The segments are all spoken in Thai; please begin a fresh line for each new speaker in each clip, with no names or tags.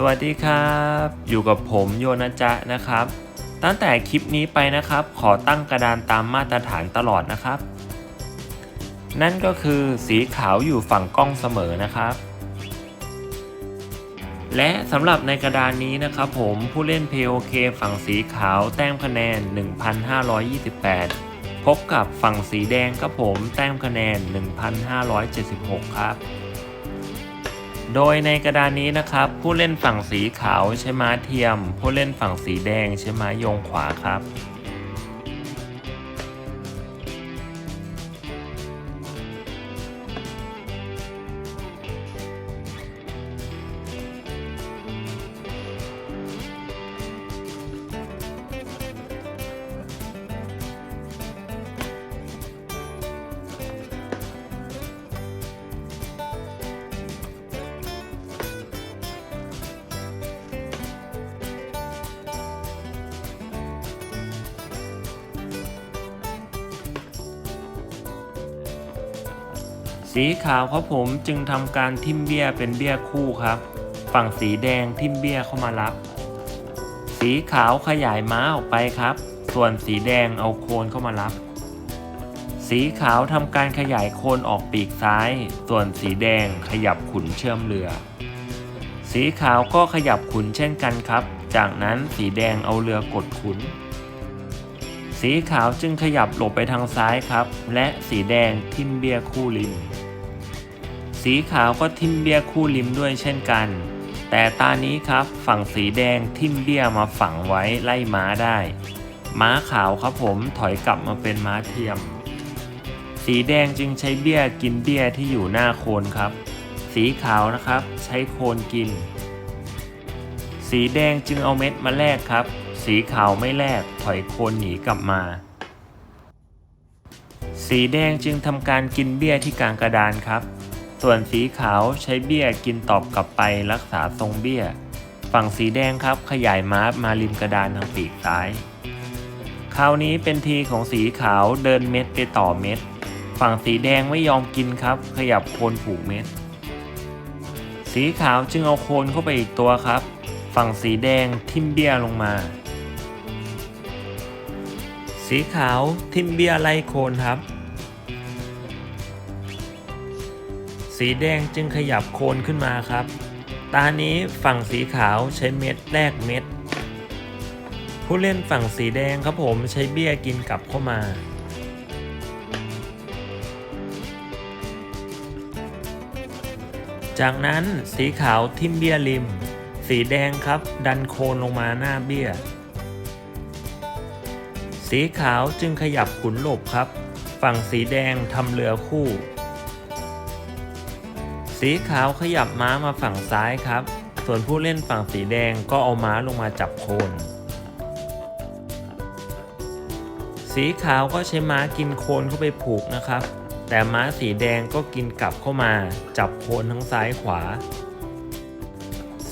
สวัสดีครับ อยู่กับผมโยนะจ๊ะนะครับ ตั้งแต่คลิปนี้ไปนะครับ ขอตั้งกระดานตามมาตรฐานตลอดนะครับ นั่นก็คือสีขาวอยู่ฝั่งกล้องเสมอนะครับ และสำหรับในกระดานนี้นะครับผมผู้เล่น POK ฝั่งสีขาวแต้มคะแนน 1,528 พบกับฝั่งสีแดงครับผมแต้มคะแนน 1,576 ครับ โดยในกระดานนี้นะครับ ผู้เล่นฝั่งสีขาวใช้ม้าเทียม ผู้เล่นฝั่งสีแดงใช้ม้ายงขวาครับ สีขาวครับผมจึงทำการทิมเบี้ยเป็นเบี้ยคู่ครับ ฝั่งสีแดงทิมเบี้ยเข้ามารับ สีขาวขยายม้าออกไปครับ ส่วนสีแดงเอาโคนเข้ามารับ สีขาวทำการขยายโคนออกปีกซ้าย ส่วนสีแดงขยับขุนเชื่อมเรือ สีขาวก็ขยับขุนเช่นกันครับ จากนั้นสีแดงเอาเรือกดขุนสีขาวจึงขยับหลบไปทางซ้ายครับ และสีแดงทิมเบียคู่ริม สีขาวก็ทิมเบียคู่ริมด้วยเช่นกัน แต่ตานี้ครับฝั่งสีแดงทิมเบียมาฝังไว้ไล่ม้าได้ ม้าขาวครับผมถอยกลับมาเป็นม้าเทียม สีแดงจึงใช้เบี้ยกินเบี้ยที่อยู่หน้าโคนครับ สีขาวนะครับใช้โคนกิน สีแดงจึงเอาเม็ดมาแลกครับ สีขาวไม่แลกถอยโคนหนีกลับมาสีแดงจึงทำการกินเบี้ยที่กลางกระดานครับ ส่วนสีขาวใช้เบี้ยกินตอบกลับไปรักษาทรงเบี้ย ฝั่งสีแดงครับขยายมาร์มาริมกระดานทางปีกซ้าย คราวนี้เป็นทีของสีขาวเดินเม็ดไปต่อเม็ด ฝั่งสีแดงไม่ยอมกินครับ ขยับโคนผูกเม็ด สีขาวจึงเอาโคนเข้าไปอีกตัวครับ ฝั่งสีแดงทิมเบี้ยลงมา สีขาวทิมเบี้ยไล่โคนครับ สีแดงจึงขยับโคนขึ้นมาครับ ตานี้ฝั่งสีขาวใช้เม็ดแลกเม็ด ผู้เล่นฝั่งสีแดงครับผมใช้เบี้ยกินกลับเข้ามาจากนั้นสีขาวทิมเบี้ยริม สีแดงครับ ดันโคนลงมาหน้าเบี้ย สีขาวจึงขยับขุนหลบครับ ฝั่งสีแดงทำเรือคู่ สีขาวขยับม้ามาฝั่งซ้ายครับ ส่วนผู้เล่นฝั่งสีแดงก็เอาม้าลงมาจับโคน สีขาวก็ใช้ม้ากินโคนเข้าไปผูกนะครับ แต่ม้าสีแดงก็กินกลับเข้ามา จับโคนทั้งซ้ายขวา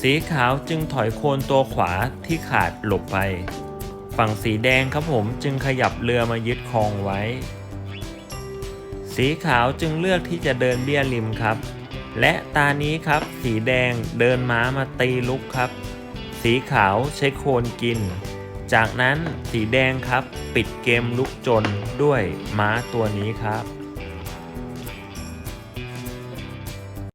สีขาวจึงถอยโคนตัวขวาที่ขาดหลบไป ฝั่งสีแดงครับผมจึงขยับเรือมายึดครองไว้ สีขาวจึงเลือกที่จะเดินเบี้ยริมครับ และตานี้ครับ สีแดงเดินม้ามาตีลุกครับ สีขาวใช้โคนกิน จากนั้นสีแดงครับ ปิดเกมลุกจนด้วยม้าตัวนี้ครับ